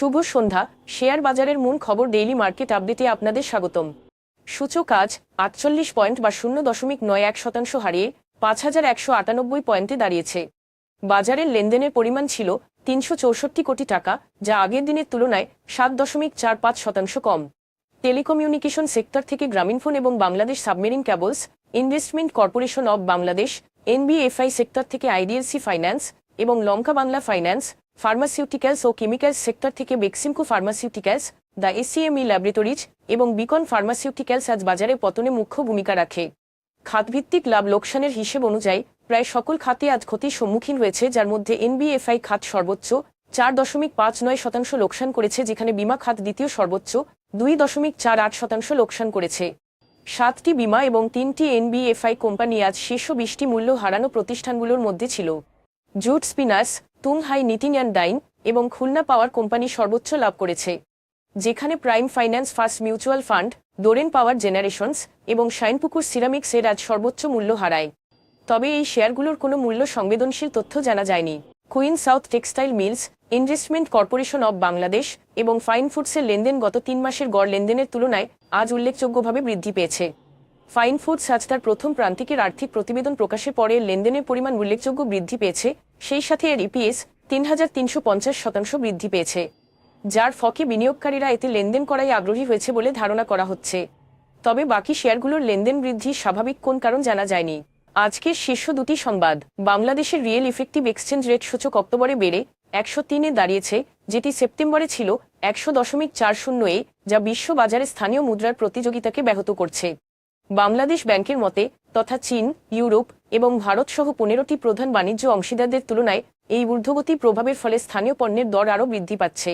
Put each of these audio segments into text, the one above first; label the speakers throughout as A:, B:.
A: শুভ সন্ধ্যা। Share বাজারের মূল খবর ডেইলি মার্কেট আপডেটে আপনাদের স্বাগতম। সূচক আজ আটচল্লিশ পয়েন্ট বা শূন্য দশমিক নয় এক শতাংশ হারিয়ে পাঁচ হাজার একশো আটানব্বই পয়েন্টে দাঁড়িয়েছে। বাজারের লেনদেনের পরিমাণ ছিল তিনশো চৌষট্টি কোটি টাকা, যা আগের দিনের তুলনায় সাত দশমিক চার পাঁচ শতাংশ কম। টেলিকমিউনিকেশন সেক্টর থেকে গ্রামীণফোন এবং Bangladesh submarine cables, investment corporation of Bangladesh, NBFI sector থেকে আইডিএলসি ফাইন্যান্স এবং লঙ্কা বাংলা ফাইন্যান্স ফার্মাসিউটিক্যালস ও কেমিক্যালস সেক্টর থেকে Beximco pharmaceuticals the ACME laboratories এবং বিকন ফার্মাসিউটিক্যালস আজ বাজারে পতনে মুখ্য ভূমিকা রাখে। খাতভিত্তিক লাভ লোকসানের হিসেব অনুযায়ী প্রায় সকল খাতে আজ ক্ষতির সম্মুখীন হয়েছে, যার মধ্যে এনবিএফআই খাত সর্বোচ্চ চার দশমিক পাঁচ নয় শতাংশ লোকসান করেছে, যেখানে বিমা খাত দ্বিতীয় সর্বোচ্চ দুই দশমিক চার আট শতাংশ লোকসান করেছে। সাতটি বিমা এবং তিনটি এনবিএফআই কোম্পানি আজ শীর্ষ বিশটি মূল্য হারানো প্রতিষ্ঠানগুলোর মধ্যে ছিল। Jute spinners Tunghai knitting and dyeing এবং খুলনা পাওয়ার কোম্পানি সর্বোচ্চ লাভ করেছে, যেখানে prime finance first mutual fund, Doreen power generations এবং শাইনপুকুর সিরামিক্স এর আজ সর্বোচ্চ মূল্য হারায়। তবে এই শেয়ারগুলোর কোনো মূল্য সংবেদনশীল তথ্য জানা যায়নি। Queen South textile mills, investment corporation of Bangladesh এবং ফাইন ফুডসের লেনদেন গত তিন মাসের গড় লেনদেনের তুলনায় আজ উল্লেখযোগ্যভাবে বৃদ্ধি পেয়েছে। ফাইন ফুডস আজ তার প্রথম প্রান্তিকের আর্থিক প্রতিবেদন প্রকাশের পরে লেনদেনের পরিমাণ উল্লেখযোগ্য বৃদ্ধি পেয়েছে, সেই সাথে এর ইপিএস তিন হাজার তিনশো পঞ্চাশ শতাংশ বৃদ্ধি পেয়েছে, যার ফকে বিনিয়োগকারীরা এতে লেনদেন করাই আগ্রহী হয়েছে বলে ধারণা করা হচ্ছে। তবে বাকি শেয়ারগুলোর লেনদেন বৃদ্ধি স্বাভাবিক কোন কারণ জানা যায়নি। আজকের শীর্ষ দুটি সংবাদ, বাংলাদেশের রিয়েল ইফেক্টিভ এক্সচেঞ্জ রেট সূচক অক্টোবরে বেড়ে একশো তিনে দাঁড়িয়েছে, যেটি সেপ্টেম্বরে ছিল একশো দশমিক চার শূন্য এ, যা বিশ্ব বাজারে স্থানীয় মুদ্রার প্রতিযোগিতাকে ব্যাহত করছে। বাংলাদেশ ব্যাংকের মতে, তথা চীন, ইউরোপ এবং ভারত সহ পনেরোটি প্রধান বাণিজ্য অংশীদারদের তুলনায় এই ঊর্ধ্বগতি প্রভাবের ফলে স্থানীয় পণ্যের দর আরও বৃদ্ধি পাচ্ছে।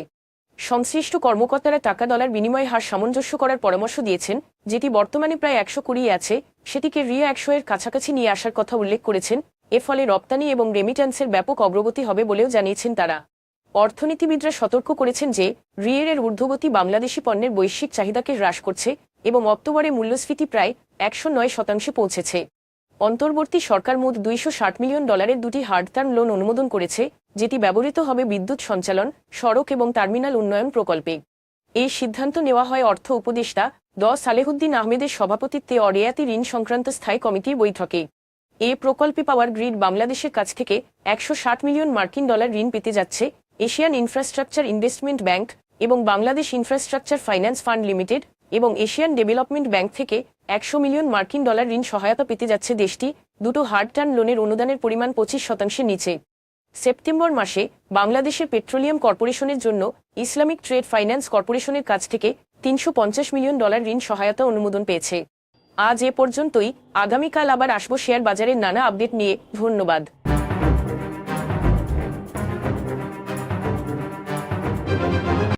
A: সংশ্লিষ্ট কর্মকর্তারা টাকা ডলার বিনিময় হার সামঞ্জস্য করার পরামর্শ দিয়েছেন, যেটি বর্তমানে প্রায় একশো কুড়ি আছে, সেটিকে রিয়া একশো এর কাছাকাছি নিয়ে আসার কথা উল্লেখ করেছেন। এ ফলে রপ্তানি এবং রেমিট্যান্সের ব্যাপক অগ্রগতি হবে বলেও জানিয়েছেন তারা। অর্থনীতিবিদরা সতর্ক করেছেন যে রিয়ের ঊর্ধ্বগতি বাংলাদেশি পণ্যের বৈশ্বিক চাহিদাকে হ্রাস করছে এবং অক্টোবরে মূল্যস্ফীতি প্রায় একশো নয় শতাংশে পৌঁছেছে। অন্তর্বর্তী সরকার মোট দুইশো ষাট মিলিয়ন ডলারের দুটি হার্ড টার্ম লোন অনুমোদন করেছে, যেটি ব্যবহৃত হবে বিদ্যুৎ সঞ্চালন, সড়ক এবং টার্মিনাল উন্নয়ন প্রকল্পে। এই সিদ্ধান্ত নেওয়া হয় অর্থ উপদেষ্টা দ সালেহুদ্দিন আহমেদের সভাপতিত্বে অরিয়াতি ঋণ সংক্রান্ত স্থায়ী কমিটির বৈঠকে। এ প্রকল্পে পাওয়ার গ্রিড বাংলাদেশের কাছ থেকে একশো ষাট মিলিয়ন মার্কিন ডলার ঋণ পেতে যাচ্ছে এশিয়ান ইনফ্রাস্ট্রাকচার ইনভেস্টমেন্ট ব্যাংক এবং Bangladesh infrastructure finance fund limited এবং এশিয়ান ডেভেলপমেন্ট ব্যাংক থেকে একশো মিলিয়ন মার্কিন ডলার ঋণ সহায়তা পেতে যাচ্ছে দেশটি। দুটো হার্ড টার্ন লোনের অনুদানের পরিমাণ পঁচিশ শতাংশের নিচে। সেপ্টেম্বর মাসে বাংলাদেশের পেট্রোলিয়াম কর্পোরেশনের জন্য ইসলামিক ট্রেড ফাইন্যান্স কর্পোরেশনের কাছ থেকে তিনশো পঞ্চাশ মিলিয়ন ডলার ঋণ সহায়তা অনুমোদন পেয়েছে। আজ এ পর্যন্তই। আগামীকাল আবার আসব শেয়ার বাজারের নানা আপডেট নিয়ে। ধন্যবাদ।